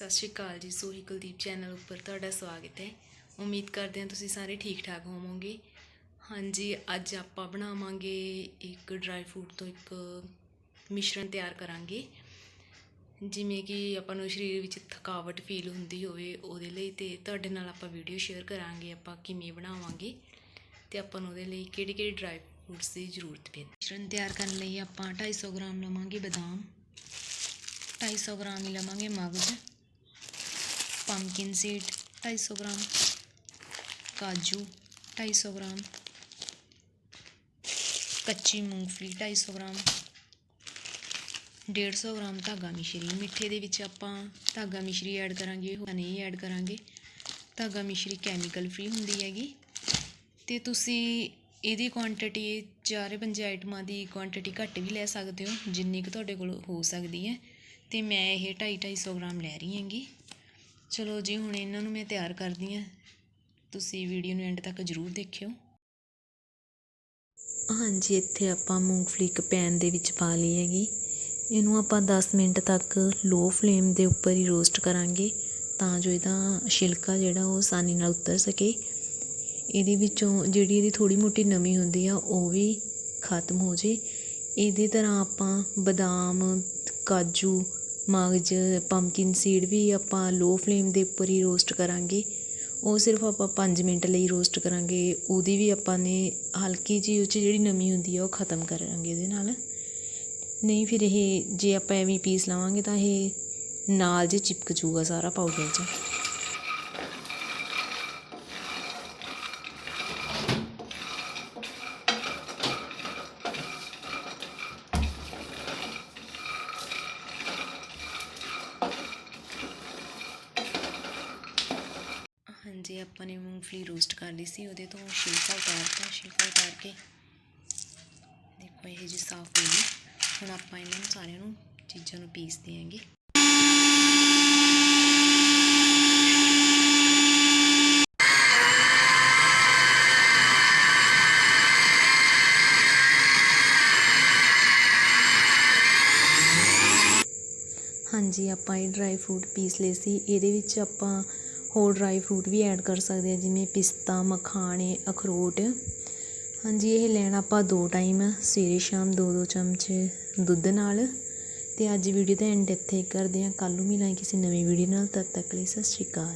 ਸਤਿ ਸ਼੍ਰੀ ਅਕਾਲ ਜੀ, ਸੋਹੀ ਕੁਲਦੀਪ ਚੈਨਲ ਉੱਪਰ ਤੁਹਾਡਾ ਸਵਾਗਤ ਹੈ। ਉਮੀਦ ਕਰਦੇ ਹਾਂ ਤੁਸੀਂ ਸਾਰੇ ਠੀਕ ਠਾਕ ਹੋਵੋਗੇ। ਹਾਂਜੀ, ਅੱਜ ਆਪਾਂ ਬਣਾਵਾਂਗੇ ਇੱਕ ਡਰਾਈ ਫਰੂਟ ਤੋਂ ਇੱਕ ਮਿਸ਼ਰਣ ਤਿਆਰ ਕਰਾਂਗੇ। ਜਿਵੇਂ ਕਿ ਆਪਾਂ ਨੂੰ ਸਰੀਰ ਵਿੱਚ ਥਕਾਵਟ ਫੀਲ ਹੁੰਦੀ ਹੋਵੇ, ਉਹਦੇ ਲਈ ਤੇ ਤੁਹਾਡੇ ਨਾਲ ਆਪਾਂ ਵੀਡੀਓ ਸ਼ੇਅਰ ਕਰਾਂਗੇ, ਆਪਾਂ ਕਿਵੇਂ ਬਣਾਵਾਂਗੇ ਤੇ ਆਪਾਂ ਨੂੰ ਉਹਦੇ ਲਈ ਕਿਹੜੇ ਕਿਹੜੇ ਡਰਾਈ ਫਰੂਟਸ ਦੀ ਜ਼ਰੂਰਤ ਪੈਂਦੀ। ਮਿਸ਼ਰਣ ਤਿਆਰ ਕਰਨ ਲਈ ਆਪਾਂ 250 ਗ੍ਰਾਮ ਲਵਾਂਗੇ ਬਦਾਮ 250 ਗ੍ਰਾਮ ਹੀ ਲਵਾਂਗੇ ਮਗਜ਼ ਪੰਪਕਿਨ ਸੀਡ 250 ਗ੍ਰਾਮ ਕਾਜੂ 250 ਗ੍ਰਾਮ ਕੱਚੀ ਮੂੰਗਫਲੀ 250 ਗ੍ਰਾਮ 150 ਗ੍ਰਾਮ ਧਾਗਾ ਮਿਸ਼ਰੀ। ਮਿੱਠੇ ਦੇ ਵਿੱਚ ਆਪਾਂ ਧਾਗਾ ਮਿਸ਼ਰੀ ਐਡ ਕਰਾਂਗੇ ਉਹ ਨਹੀਂ ਐਡ ਕਰਾਂਗੇ। ਧਾਗਾ ਮਿਸ਼ਰੀ ਕੈਮੀਕਲ ਫ੍ਰੀ ਹੁੰਦੀ ਹੈਗੀ। ਤੇ ਤੁਸੀਂ ਇਹਦੀ ਕੁਆਂਟੀਟੀ ਚਾਰੇ ਪੰਜ ਆਈਟਮਾਂ ਦੀ ਕੁਆਂਟੀਟੀ ਘੱਟ ਵੀ ਲੈ ਸਕਦੇ ਹੋ, ਜਿੰਨੀ ਕੁ ਤੁਹਾਡੇ ਕੋਲ ਹੋ ਸਕਦੀ ਹੈ। ਤੇ ਮੈਂ ਇਹ 2.5 250 ਗ੍ਰਾਮ ਲੈ ਰਹੀ ਹੈਗੀ। ਚਲੋ ਜੀ, ਹੁਣ ਇਹਨਾਂ ਨੂੰ ਮੈਂ ਤਿਆਰ ਕਰਦੀ ਹਾਂ। ਤੁਸੀਂ ਵੀਡੀਓ ਨੂੰ ਐਂਡ ਤੱਕ ਜ਼ਰੂਰ ਦੇਖਿਓ। ਹਾਂਜੀ, ਇੱਥੇ ਆਪਾਂ ਮੂੰਗਫਲੀ ਇੱਕ ਪੈਨ ਦੇ ਵਿੱਚ ਪਾ ਲਈ ਹੈਗੀ। ਇਹਨੂੰ ਆਪਾਂ 10 ਮਿੰਟ ਤੱਕ ਲੋ ਫਲੇਮ ਦੇ ਉੱਪਰ ਹੀ ਰੋਸਟ ਕਰਾਂਗੇ ਤਾਂ ਜੋ ਇਹਦਾ ਛਿਲਕਾ ਜਿਹੜਾ ਉਹ ਆਸਾਨੀ ਨਾਲ ਉਤਰ ਸਕੇ। ਇਹਦੇ ਵਿੱਚੋਂ ਜਿਹੜੀ ਇਹਦੀ ਥੋੜੀ ਮੋਟੀ ਨਮੀ ਹੁੰਦੀ ਆ, ਉਹ ਵੀ ਖਤਮ ਹੋ ਜੇ। ਇਹਦੀ ਤਰ੍ਹਾਂ ਆਪਾਂ ਬਦਾਮ, ਕਾਜੂ ਮਗਜ਼ ਪੰਪਕਿਨ ਸੀਡ ਵੀ ਆਪਾਂ ਲੋ ਫਲੇਮ ਦੇ ਉੱਪਰ ਹੀ ਰੋਸਟ ਕਰਾਂਗੇ। ਉਹ ਸਿਰਫ ਆਪਾਂ 5 ਮਿੰਟ ਲਈ ਰੋਸਟ ਕਰਾਂਗੇ। ਉਹਦੀ ਵੀ ਆਪਾਂ ਨੇ ਹਲਕੀ ਜਿਹੀ ਉਹ 'ਚ ਜਿਹੜੀ ਨਮੀ ਹੁੰਦੀ ਆ, ਉਹ ਖਤਮ ਕਰਾਂਗੇ ਇਹਦੇ ਨਾਲ। ਨਹੀਂ ਫਿਰ ਇਹ ਜੇ ਆਪਾਂ ਐਵੇਂ ਪੀਸ ਲਾਵਾਂਗੇ ਤਾਂ ਇਹ ਨਾਲ ਜੇ ਚਿਪਕ ਜੂਗਾ ਸਾਰਾ ਪਾਊਡਰ 'ਚ। ਜੇ ਆਪਾਂ ਨੇ ਮੂੰਗਫਲੀ ਰੋਸਟ ਕਰ ਲਈ ਸੀ, ਉਹਦੇ ਤੋਂ ਛਿਲਕਾ ਉਤਾਰਤਾ, ਛਿਲਕਾ ਉਤਾਰ ਕੇ ਦੇਖੋ ਇਹ ਜੀ ਸਾਫ਼ ਹੋ ਗਈ। ਹੁਣ ਆਪਾਂ ਇਹਨਾਂ ਨੂੰ ਸਾਰਿਆਂ ਨੂੰ ਚੀਜ਼ਾਂ ਨੂੰ ਪੀਸ ਦਿਆਂਗੇ। ਹਾਂਜੀ, ਆਪਾਂ ਇਹ ਡਰਾਈ ਫਰੂਟ ਪੀਸ ਲਏ ਸੀ। ਇਹਦੇ ਵਿੱਚ ਆਪਾਂ ਹੋਰ ਡਰਾਈ ਫਰੂਟ ਵੀ ਐਡ ਕਰ ਸਕਦੇ ਹਾਂ ਜਿਵੇਂ ਪਿਸਤਾ, ਮਖਾਣੇ, ਅਖਰੋਟ। ਹਾਂਜੀ, ਇਹ ਲੈਣ ਆਪਾਂ ਦੋ ਟਾਈਮ, ਸਵੇਰੇ ਸ਼ਾਮ ਦੋ ਦੋ ਚਮਚ ਦੁੱਧ ਨਾਲ। ਅਤੇ ਅੱਜ ਵੀਡੀਓ ਦਾ ਐਂਡ ਇੱਥੇ ਕਰਦੇ ਹਾਂ। ਕੱਲ੍ਹ ਨੂੰ ਮਿਲਾਂਗੇ ਕਿਸੇ ਨਵੀਂ ਵੀਡੀਓ ਨਾਲ, ਤਦ ਤੱਕ ਲਈ ਸਤਿ ਸ਼੍ਰੀ ਅਕਾਲ।